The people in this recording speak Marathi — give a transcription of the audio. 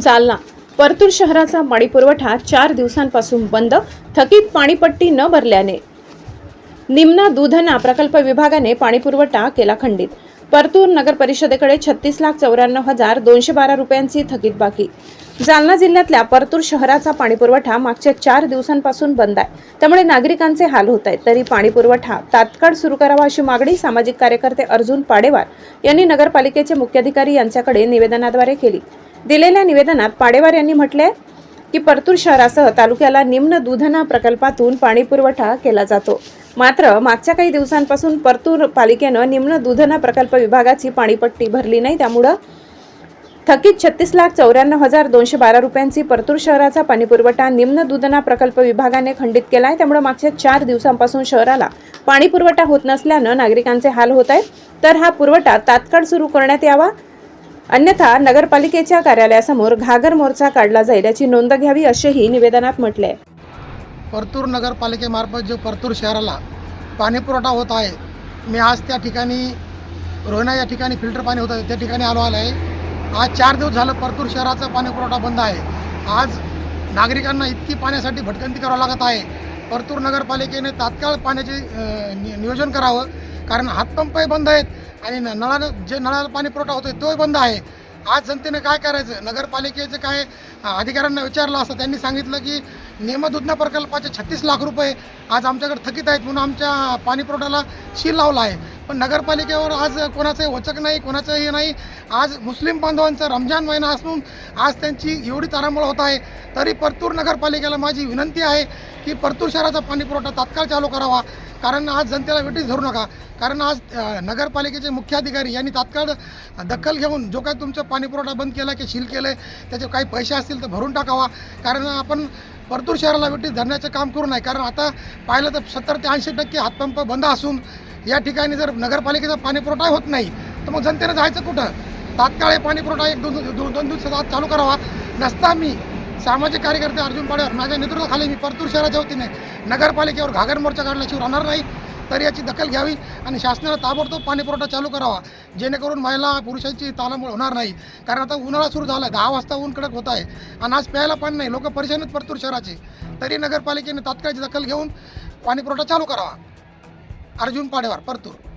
जालना. परतूर शहराचा पाणीपुरवठा चार दिवसांपासून बंद थकीत पाणीपट्टी न भरल्याने. निम्ना दुधना प्रकल्प विभागाने पाणीपुरवठा केला खंडित. परतूर नगर परिषदेकडे छत्तीस लाख चौऱ्याण्णव हजार दोनशे बारा रुपयांची थकीत बाकी. जालना जिल्ह्यातल्या परतूर शहराचा पाणीपुरवठा मागच्या चार दिवसांपासून बंद आहे. त्यामुळे नागरिकांचे हाल होत आहेत. तरी पाणीपुरवठा तात्काळ सुरू करावा अशी मागणी सामाजिक कार्यकर्ते अर्जुन पाडेवार यांनी नगरपालिकेचे मुख्याधिकारी यांच्याकडे निवेदनाद्वारे केली. दिलेल्या निवेदनात पाडेवार यांनी म्हटले की परतूर शहरासह तालुक्याला निम्न दूधना प्रकल्पातून पाणी पुरवठा केला जातो. मात्र मागच्या काही दिवसांपासून परतूर पालिकेनं निम्न दुधना प्रकल्प विभागाची पाणीपट्टी भरली नाही. त्यामुळं थकीत छत्तीस लाख चौऱ्याण्णव हजार दोनशे बारा रुपयांची परतूर शहराचा पाणीपुरवठा निम्न दूधना प्रकल्प विभागाने खंडित केला आहे त्यामुळे मागच्या चार दिवसांपासून शहराला पाणीपुरवठा होत नसल्यानं नागरिकांचे हाल होत आहेत. तर हा पुरवठा तात्काळ सुरू करण्यात यावा. अन्यथा नगरपालिकेच्या कार्यालयासमोर घागर मोर्चा काढला जाईल याची नोंद घ्यावी असेही निवेदनात म्हटले आहे परतूर नगरपालिकेमार्फत जो परतूर शहराला पाणीपुरवठा होत आहे मी आज त्या ठिकाणी रोहिणा या ठिकाणी फिल्टर पाणी होतं त्या ठिकाणी आलो आलो आहे. आज चार दिवस झालं परतूर शहराचा पाणीपुरवठा बंद आहे. आज नागरिकांना इतकी पाण्यासाठी भटकंती करावं लागत आहे. परतूर नगरपालिकेने तात्काळ पाण्याचे नियोजन करावं कारण हातपंपही बंद आहेत. आणि नळानं जे नळाला पाणी पुरवठा होतोय तोही बंद आहे. आज जनतेने काय करायचं? नगरपालिकेचे काय अधिकाऱ्यांना विचारलं असतं त्यांनी सांगितलं की नियमदुधना प्रकल्पाचे छत्तीस लाख रुपये आज आमच्याकडे थकीत आहेत म्हणून आमच्या पाणीपुरवठ्याला शील लावला आहे. पण नगरपालिकेवर आज कोणाचं वचक नाही कोणाचं हे नाही. आज मुस्लिम बांधवांचा रमजान महिना असून आज त्यांची एवढी तारांबळ होत आहे. तरी परतूर नगरपालिकेला माझी विनंती आहे की परतूर शहराचा पाणीपुरवठा तात्काळ चालू करावा. कारण आज जनतेला वेटीच धरू नका. कारण आज नगरपालिकेचे मुख्याधिकारी यांनी तात्काळ दखल घेऊन जो काही तुमचं पाणीपुरवठा बंद केला की शील केलं आहे त्याचे काही पैसे असतील तर भरून टाकावा. कारण आपण परतूर शहराला वेटीस धरण्याचं काम करू नये. कारण आता पाहिलं तर सत्तर ते ऐंशी टक्के हातपंप बंद असून या ठिकाणी जर नगरपालिकेचा पाणीपुरवठा होत नाही तर मग जनतेनं जायचं कुठं? तात्काळ हे पाणीपुरवठा एक दोन दोन दोन दिवसात आज चालू करावा. नसता मी सामाजिक कार्यकर्ते अर्जुन पाडेवर माझ्या नेतृत्वाखाली मी परतूर शहराच्या वतीने नगरपालिकेवर घागर मोर्चा काढल्याशिवाय राहणार नाही. तर याची दखल घ्यावी आणि शासनाला ताबडतोब पाणीपुरवठा चालू करावा. जेणेकरून महिला पुरुषांची तालामोळ होणार नाही. कारण आता उन्हाळा सुरू झाला आहे दहा वाजता ऊन कडक होत आहे आणि आज प्यायला पाणी नाही. लोक परेशान आहेत परतूर शहराचे. तरी नगरपालिकेने तात्काळची दखल घेऊन पाणीपुरवठा चालू करावा. अर्जुन पाडेवार परतूर.